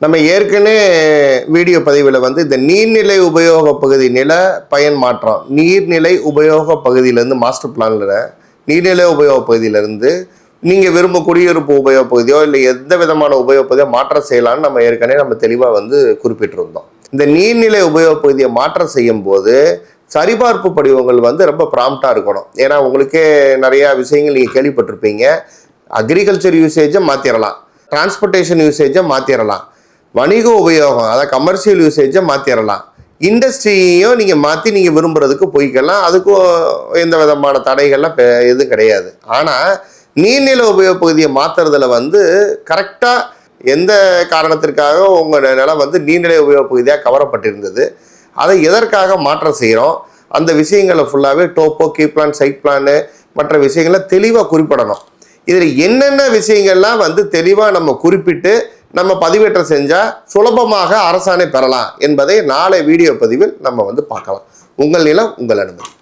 நம்ம ஏற்கனவே வீடியோ பதிவில் வந்து இந்த நீர்நிலை உபயோக பகுதி நில பயன் மாற்றம் நீர்நிலை உபயோக பகுதியிலேருந்து மாஸ்டர் பிளானில் நீர்நிலை உபயோக பகுதியிலேருந்து நீங்கள் விரும்ப குடியிருப்பு உபயோக பகுதியோ இல்லை எந்த விதமான உபயோக பகுதியோ மாற்றம் செய்யலாம்னு நம்ம ஏற்கனவே நம்ம தெளிவாக வந்து குறிப்பிட்டிருந்தோம். இந்த நீர்நிலை உபயோக பகுதியை மாற்றம் செய்யும்போது சரிபார்ப்பு படிவங்கள் வந்து ரொம்ப ப்ராம்ப்டாக இருக்கணும். ஏன்னா உங்களுக்கே நிறையா விஷயங்கள் நீங்கள் கேள்விப்பட்டிருப்பீங்க. அக்ரிகல்ச்சர் யூசேஜை மாற்றிடலாம் டிரான்ஸ்போர்ட்டேஷன் யூசேஜை மாற்றிடலாம் வணிக உபயோகம் அதாவது கமர்ஷியல் யூசேஜை மாற்றிடலாம் இண்டஸ்ட்ரியையும் நீங்கள் மாற்றி நீங்கள் விரும்புகிறதுக்கு போய்க்கலாம். அதுக்கும் எந்த விதமான தடைகள்லாம் பெ- எதுவும் கிடையாது. ஆனால் நீர்நில உபயோக பகுதியை மாற்றுறதுல வந்து கரெக்டாக எந்த காரணத்திற்காக உங்கள் நிலம் வந்து நீர்நிலை உபயோக பகுதியாக கவரப்பட்டிருந்தது அதை எதற்காக மாற்றம் செய்கிறோம் அந்த விஷயங்களை ஃபுல்லாகவே topo key plan site plan மற்ற விஷயங்களை தெளிவாக குறிப்பிடணும். இதில் என்னென்ன விஷயங்கள்லாம் வந்து தெளிவாக நம்ம குறிப்பிட்டு நம்ம பதிவேற்றம் செஞ்சால் சுலபமாக அரசாணை பெறலாம் என்பதை நாளை வீடியோ பதிவில் நம்ம வந்து பார்க்கலாம். உங்கள் நிலம் உங்கள் அனுமதி.